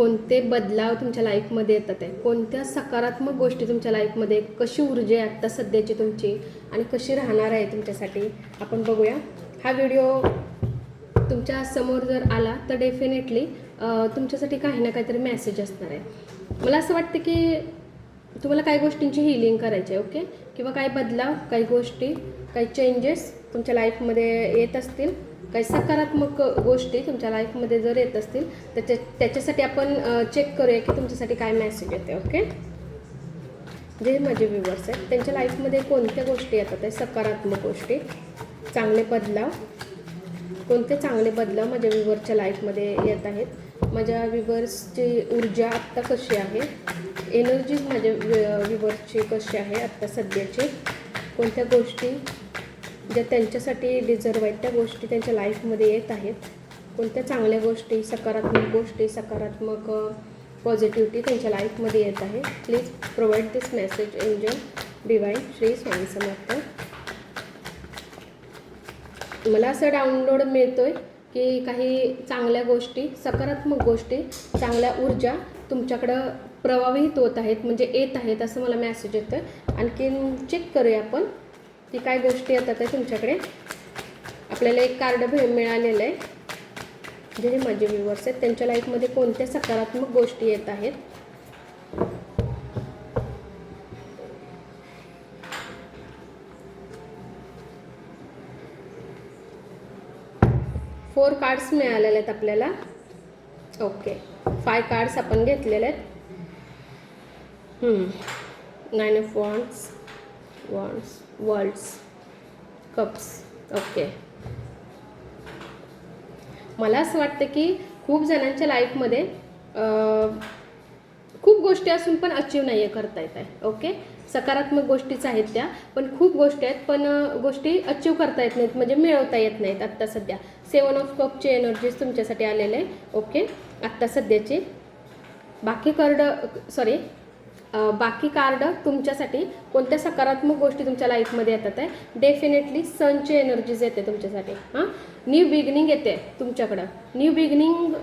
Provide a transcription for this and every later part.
कोणते बदलाव तुमच्या लाईफमध्ये येतात आहे? कोणत्या सकारात्मक गोष्टी तुमच्या लाईफमध्ये कशी ऊर्जा आहे आत्ता सध्याची तुमची? आणि कशी राहणार आहे तुमच्यासाठी? आपण बघूया. हा व्हिडिओ तुमच्यासमोर जर आला तर डेफिनेटली तुमच्यासाठी काही ना काहीतरी मेसेज असणार आहे. मला असं वाटतं की तुम्हाला काही गोष्टींची हिलिंग करायची आहे ओके किंवा काही बदलाव काही गोष्टी काही चेंजेस तुमच्या लाईफमध्ये येत असतील काही सकारात्मक गोष्टी तुमच्या लाईफमध्ये जर येत असतील त्याच्या त्याच्यासाठी आपण चेक करूया की तुमच्यासाठी काय मेसेज येते ओके जे माझे व्ह्युअर्स आहेत त्यांच्या लाईफमध्ये कोणत्या गोष्टी येतात? आहे सकारात्मक गोष्टी. चांगले बदलाव. कोणते चांगले बदलाव माझ्या विवर्सच्या लाईफमध्ये येत आहेत? माझ्या विवर्सची ऊर्जा आत्ता कशी आहे? एनर्जी माझ्या विवर्सची कशी आहे आत्ता सध्याची? कोणत्या गोष्टी ज्या त्यांच्यासाठी डिझर्व आहेत त्या गोष्टी त्यांच्या लाईफमध्ये येत आहेत. कोणत्या चांगल्या गोष्टी सकारात्मक गोष्टी सकारात्मक पॉझिटिव्हिटी त्यांच्या लाईफमध्ये येत आहे please provide this message angel divine Shri Swami Samarth. मला असं डाउनलोड मिळतो आहे की काही चांगल्या गोष्टी सकारात्मक गोष्टी चांगल्या ऊर्जा तुमच्याकडं प्रवाहित होत आहेत म्हणजे येत आहेत असं मला मेसेज येतं आहे आणखीन चेक करूया आपण. ती काय गोष्टी येतात आहे तुमच्याकडे? आपल्याला एक कार्ड भे मिळालेलं आहे. जे माझे व्ह्युअर्स आहेत त्यांच्या लाईफमध्ये कोणत्या सकारात्मक गोष्टी येत आहेत? फोर कार्ड्स मिळालेले आहेत आपल्याला. ओके फाय कार्ड्स आपण घेतलेले आहेत. Nine of wands wands worlds cups okay मला असं वाटतं की खूप जणांच्या लाईफमध्ये खूप गोष्टी असून पण अचीव नाही आहे करता येत आहे. ओके सकारात्मक गोष्टीच आहेत त्या पण खूप गोष्टी आहेत पण गोष्टी अचीव करता येत नाहीत म्हणजे मिळवता येत नाहीत आत्ता सध्या. सेवन ऑफ कपचे एनर्जीज तुमच्यासाठी आलेले आहे ओके आत्ता सध्याचे. बाकी कर्ड सॉरी बाकी कार्ड तुमच्यासाठी कोणत्या सकारात्मक गोष्टी तुमच्या लाईफमध्ये येतात आहे? डेफिनेटली सनची एनर्जीज येते तुमच्यासाठी. हां? न्यू बिगिनिंग येते तुमच्याकडं. न्यू बिगिनिंग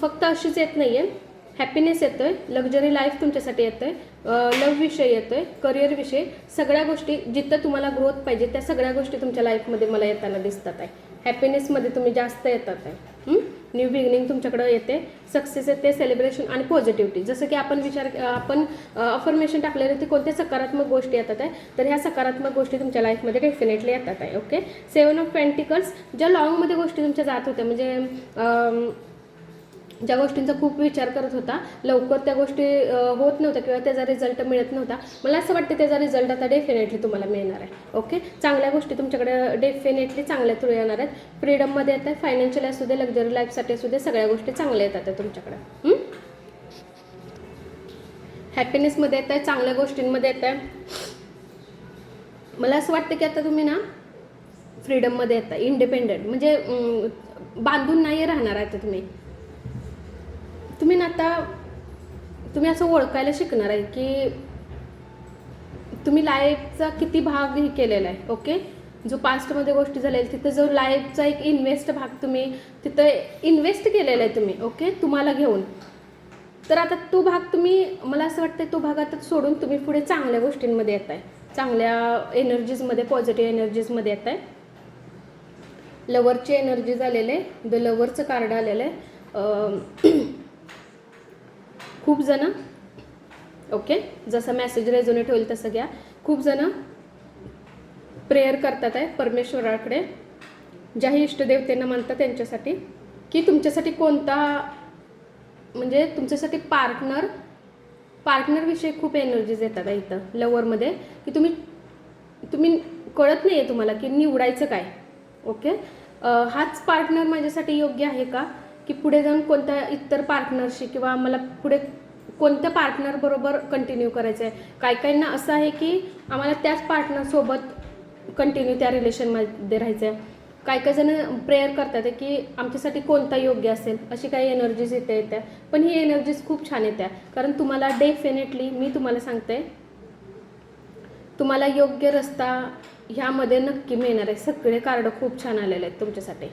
फक्त अशीच येत नाही आहे हॅपीनेस येतो आहे लक्झरी लाईफ तुमच्यासाठी येतं आहे लव विषय येतो आहे करिअरविषयी सगळ्या गोष्टी जिथं तुम्हाला ग्रोथ पाहिजे त्या सगळ्या गोष्टी तुमच्या लाईफमध्ये मला येताना दिसतात आहे. हॅपीनेसमध्ये तुम्ही जास्त येतात आहे. न्यू बिगिनिंग तुमच्याकडं येते. सक्सेस येते सेलिब्रेशन आणि पॉझिटिव्हिटी जसं की आपण विचार आपण अफर्मेशन टाकलेले होते कोणत्या सकारात्मक गोष्टी येतात आहे? तर ह्या सकारात्मक गोष्टी तुमच्या लाईफमध्ये डेफिनेटली येतात आहे ओके सेवन ऑफ पेंटिकल्स ज्या लॉंगमध्ये गोष्टी तुमच्या जात होत्या म्हणजे ज्या गोष्टींचा खूप विचार करत होता लवकर त्या गोष्टी होत नव्हत्या किंवा त्याचा रिझल्ट मिळत नव्हता. मला असं वाटतं त्याचा रिझल्ट आता डेफिनेटली तुम्हाला मिळणार आहे. ओके चांगल्या गोष्टी तुमच्याकडे डेफिनेटली चांगल्या थ्रू येणार आहेत. फ्रीडममध्ये येत आहे फायनान्शियल असू दे लक्झरी लाईफसाठी असू दे सगळ्या गोष्टी चांगल्या येतात तुमच्याकडे. हॅपीनेसमध्ये येत आहे चांगल्या गोष्टींमध्ये येत आहे. मला असं वाटतं की आता तुम्ही ना फ्रीडममध्ये येत आहे इंडिपेंडंट म्हणजे बांधून नाही राहणार आता तुम्ही. तुम्ही ना आता तुम्ही असं ओळखायला शिकणार आहे की तुम्ही लाईफचा किती भाग हे केलेला आहे ओके जो पास्टमध्ये गोष्टी झालेल्या आहेत, तिथं जो लाईफचा एक इन्व्हेस्ट भाग तुम्ही तिथं इन्व्हेस्ट केलेला आहे तुम्ही ओके तुम्हाला घेऊन. तर आता तो भाग तुम्ही मला असं वाटतं तो भाग आता सोडून तुम्ही पुढे चांगल्या गोष्टींमध्ये येत आहे. चांगल्या एनर्जीजमध्ये पॉझिटिव्ह एनर्जीजमध्ये येत आहे. लवरची एनर्जी आलेले आहे द लवरचं कार्ड आलेलं आहे. खूप जण ओके जसं मॅसेज रेझोनेट होईल तसं घ्या. खूप जण प्रेयर करतात आहे परमेश्वराकडे. ज्याही इष्टदेवतेंना म्हणतात त्यांच्यासाठी की तुमच्यासाठी कोणता म्हणजे तुमच्यासाठी पार्टनर पार्टनरविषयी खूप एनर्जीज येतात आहे इथं लवरमध्ये की तुम्ही तुम्ही कळत नाही आहे तुम्हाला की निवडायचं काय ओके? हाच पार्टनर माझ्यासाठी योग्य आहे का? की पुढे जाऊन कोणत्या इतर पार्टनरशी किंवा मला पुढे कोणत्या पार्टनरबरोबर कंटिन्यू करायचं आहे काही काहींना असं आहे की आम्हाला त्याच पार्टनरसोबत कंटिन्यू त्या रिलेशनमध्ये राहायचं आहे काही काही जण प्रेयर करतात की आमच्यासाठी कोणता योग्य असेल? अशी काही एनर्जीज इथे येत्या. पण ही एनर्जीज खूप छान येत्या. कारण तुम्हाला डेफिनेटली मी तुम्हाला सांगते तुम्हाला योग्य रस्ता ह्यामध्ये नक्की मिळणार आहे. सगळे कार्ड खूप छान आलेले आहेत तुमच्यासाठी.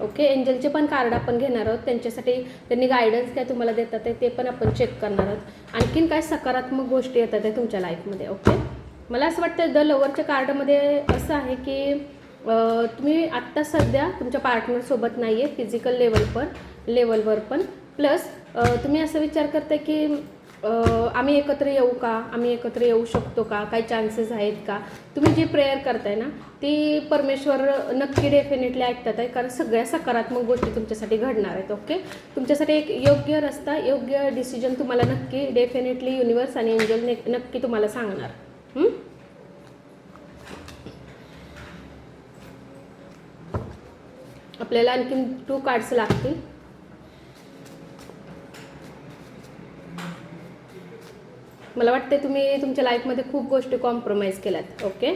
ओके? एंजलचे पण कार्ड आपण घेणार आहोत. त्यांच्यासाठी त्यांनी गायडन्स काय तुम्हाला देतात आहे ते पण आपण चेक करणार आहोत. आणखीन काय सकारात्मक गोष्टी येतात आहे तुमच्या लाईफमध्ये ओके? मला असं वाटतं द लवरच्या कार्डमध्ये असं आहे की तुम्ही आत्ता सध्या तुमच्या पार्टनरसोबत नाही आहे फिजिकल लेवल पण लेवलवर पण. प्लस तुम्ही असं विचार करताय की आम्ही एकत्र येऊ का? आम्ही एकत्र येऊ शकतो का? काही चान्सेस आहेत का? तुम्ही जी प्रेयर करताय ना ती परमेश्वर नक्की डेफिनेटली ऐकतात आहे. कारण सगळ्या सकारात्मक गोष्टी तुमच्यासाठी घडणार आहेत ओके तुमच्यासाठी एक योग्य रस्ता योग्य डिसिजन तुम्हाला नक्की डेफिनेटली युनिवर्स आणि एंजल नक्की तुम्हाला सांगणार. आपल्याला आणखीन टू कार्ड्स लागतील. मला वाटते तुम्ही तुमच्या लाईफमध्ये खूप गोष्टी कॉम्प्रोमाइज केल्यात ओके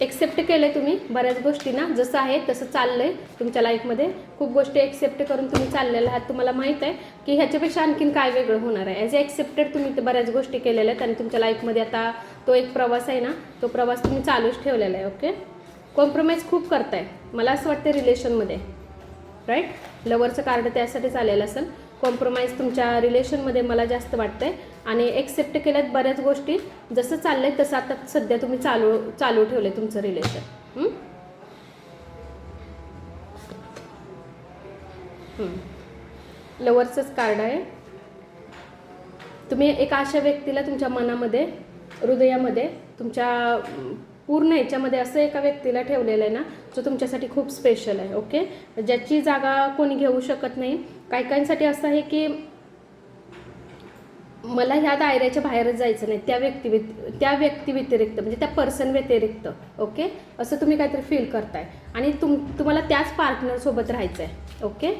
एक्सेप्ट केलं तुम्ही बऱ्याच गोष्टींना जसं आहे तसं चाललं आहे तुमच्या लाईफमध्ये खूप गोष्टी एक्सेप्ट करून तुम्ही चाललेला आहात. तुम्हाला माहीत आहे की ह्याच्यापेक्षा आणखीन काय वेगळं होणार आहे? ॲज एक्सेप्टेड तुम्ही ते बऱ्याच गोष्टी केलेल्या आहेत आणि तुमच्या लाईफमध्ये आता तो एक प्रवास आहे ना तो प्रवास तुम्ही चालूच ठेवलेला आहे ओके कॉम्प्रोमाइज खूप करताय. मला असं वाटतं रिलेशनमध्ये राईट लवरचं कार्ड त्यासाठीच आलेलं असेल. कॉम्प्रोमाइज तुमच्या रिलेशनमध्ये मला जास्त वाटतं आहे आणि एक्सेप्ट केल्यात बऱ्याच गोष्टी. जसं चाललंय तसं आता सध्या तुम्ही चालू चालू ठेवले तुमचं रिलेशन लवरचंच कार्ड आहे. तुम्ही एका अशा व्यक्तीला तुमच्या मनामध्ये हृदयामध्ये तुमच्या पूर्ण ह्याच्यामध्ये असं एका व्यक्तीला ठेवलेलं आहे ना जो तुमच्यासाठी खूप स्पेशल आहे ओके ज्याची जागा कोणी घेऊ शकत नाही. काही काहींसाठी असं आहे की मला ह्या दायऱ्याच्या बाहेरच जायचं नाही त्या व्यक्ती त्या व्यक्ती व्यतिरिक्त म्हणजे त्या पर्सन व्यतिरिक्त ओके असं तुम्ही काहीतरी फील करताय. आणि तुम तुम्हाला त्याच पार्टनरसोबत राहायचं आहे ओके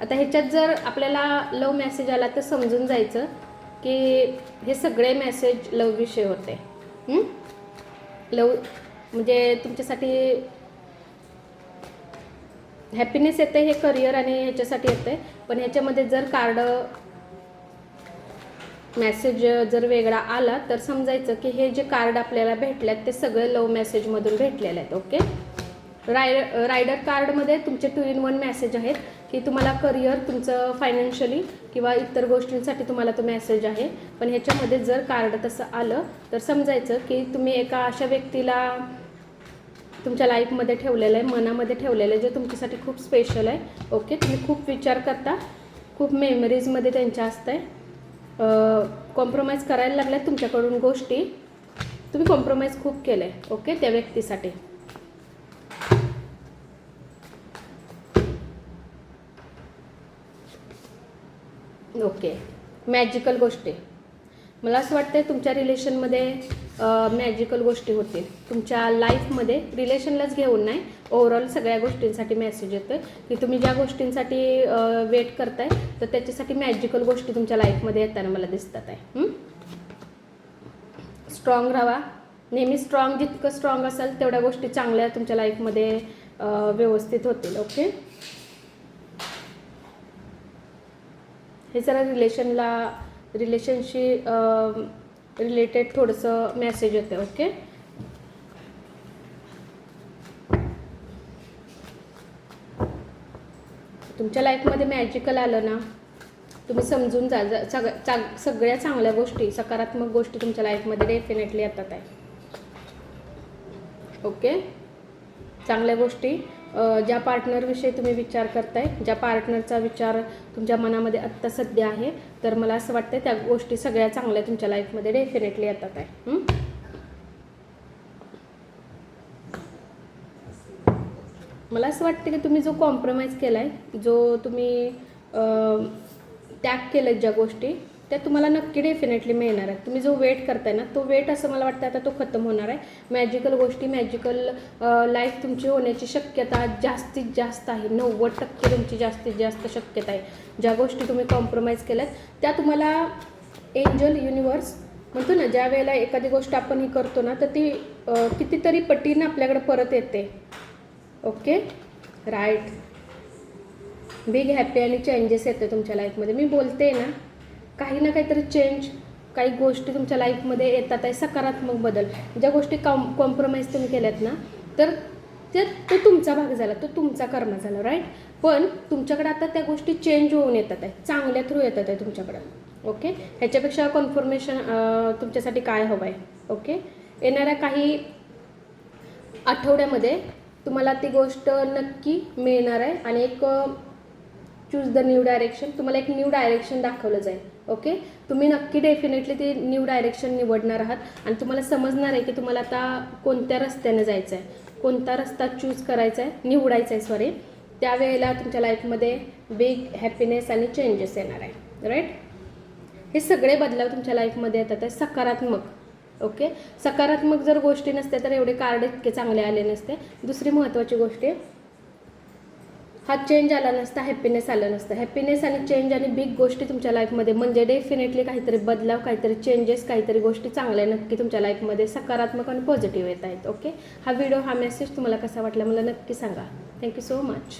आता ह्याच्यात जर आपल्याला लव मेसेज आला तर समजून जायचं की हे सगळे मेसेज लव विषय होते. लव म्हणजे तुमच्यासाठी हॅपीनेस येते हे करिअर आणि ह्याच्यासाठी येते पण ह्याच्यामध्ये जर कार्ड मेसेज जर वेगळा आला तर समजायचं की हे जे कार्ड आपल्याला भेटल्यात ते सगळे लव मेसेजमधून भेटलेले आहेत ओके राय रायडर कार्डमध्ये तुमचे टू इन वन मेसेज आहेत की तुम्हाला करिअर तुमचं फायनान्शियली किंवा इतर गोष्टींसाठी तुम्हाला तो मेसेज आहे. पण ह्याच्यामध्ये जर कार्ड तसं आलं तर समजायचं की तुम्ही एका अशा व्यक्तीला तुमच्या लाईफमध्ये ठेवलेलं आहे मनामध्ये ठेवलेलं आहे जे तुमच्यासाठी खूप स्पेशल आहे ओके तुम्ही खूप विचार करता खूप मेमरीजमध्ये त्यांच्या असतं आहे कॉम्प्रोमाइज करायला लागल्यात तुमच्याकडून गोष्टी. तुम्ही कॉम्प्रोमाइज खूप केलं आहे ओके त्या व्यक्तीसाठी. ओके मॅजिकल गोष्टी. मला असं वाटतं तुमच्या रिलेशनमध्ये मॅजिकल गोष्टी होतील. तुमच्या लाईफमध्ये रिलेशनलाच घेऊन नाही ओव्हरऑल सगळ्या गोष्टींसाठी मेसेज येतो की तुम्ही ज्या गोष्टींसाठी वेट करताय तर त्याच्यासाठी मॅजिकल गोष्टी तुमच्या लाईफमध्ये येताना मला दिसतात आहे. स्ट्रॉंग राहा. नेहमी स्ट्रॉंग जितकं स्ट्रॉंग असाल तेवढ्या गोष्टी चांगल्या तुमच्या लाईफमध्ये व्यवस्थित होतील ओके हे जरा रिलेशनला रिलेशनशी रिलेटेड थोडंसं मेसेज येतं ओके तुमच्या लाईफमध्ये मॅजिकल आलं ना तुम्ही समजून जा जा- सग चा- सगळ्या चांगल्या गोष्टी सकारात्मक गोष्टी तुमच्या लाईफमध्ये डेफिनेटली येतात आहे. ओके चांगल्या गोष्टी. ज्या पार्टनरविषयी तुम्ही विचार करताय ज्या पार्टनरचा विचार तुमच्या मनामध्ये आत्ता सध्या आहे तर मला असं वाटतं त्या गोष्टी सगळ्या चांगल्या तुमच्या लाईफमध्ये डेफिनेटली येतात आहे. मला असं वाटतं की तुम्ही जो कॉम्प्रोमाइज केला आहे जो तुम्ही त्याग केलं ज्या गोष्टी त्या तुम्हाला नक्की डेफिनेटली मिळणार आहेत. तुम्ही जो वेट करताय ना तो वेट असं मला वाटतं आता तो खतम होणार आहे. मॅजिकल गोष्टी मॅजिकल लाईफ तुमची होण्याची शक्यता जास्तीत जास्त आहे. नव्वद टक्के तुमची जास्तीत जास्त शक्यता आहे. ज्या गोष्टी तुम्ही कॉम्प्रोमाइज केल्यात त्या तुम्हाला एंजल युनिवर्स म्हणतो ना ज्या वेळेला एखादी गोष्ट आपण ही करतो ना तर ती कितीतरी पटीनं आपल्याकडे परत येते. ओके राईट बिग हॅपी आणि चेंजेस येते तुमच्या लाईफमध्ये मी बोलते ना काही ना काहीतरी चेंज काही गोष्टी तुमच्या लाईफमध्ये येतात आहे सकारात्मक बदल. ज्या गोष्टी कॉम कॉम्प्रोमाइज तुम्ही केल्यात ना तर ते तो तुमचा भाग झाला तो तुमचा कर्म झाला राईट पण तुमच्याकडे आता त्या गोष्टी चेंज होऊन येतात आहे चांगल्या थ्रू येतात आहे तुमच्याकडं. ओके ह्याच्यापेक्षा कन्फर्मेशन तुमच्यासाठी काय हवं आहे? ओके येणाऱ्या काही आठवड्यामध्ये तुम्हाला ती गोष्ट नक्की मिळणार आहे. आणि एक चूज द न्यू डायरेक्शन तुम्हाला एक न्यू डायरेक्शन दाखवलं जाईल. ओके तुम्ही नक्की डेफिनेटली ते न्यू डायरेक्शन निवडणार आहात. आणि तुम्हाला समजणार आहे की तुम्हाला आता कोणत्या रस्त्याने जायचं आहे. कोणता रस्ता चूज करायचा आहे निवडायचा आहे सॉरी त्यावेळेला तुमच्या लाईफमध्ये बिग हॅपीनेस आणि चेंजेस येणार आहे. राईट हे सगळे बदलाव तुमच्या लाईफमध्ये येतात. सकारात्मक. ओके? सकारात्मक जर गोष्टी नसत्या तर एवढे कार्ड इतके चांगले आले नसते. दुसरी महत्त्वाची गोष्ट आहे हा चेंज आला नसता हॅपीनेस आलं नसतं. हॅपीनेस आणि चेंज आणि बिग गोष्टी तुमच्या लाईफमध्ये म्हणजे डेफिनेटली काहीतरी बदलाव काहीतरी चेंजेस काहीतरी गोष्टी चांगल्या नक्की तुमच्या लाईफमध्ये सकारात्मक आणि पॉझिटिव्ह येत आहेत. ओके? हा व्हिडिओ हा मेसेज तुम्हाला कसा वाटला मला नक्की सांगा. Thank you so much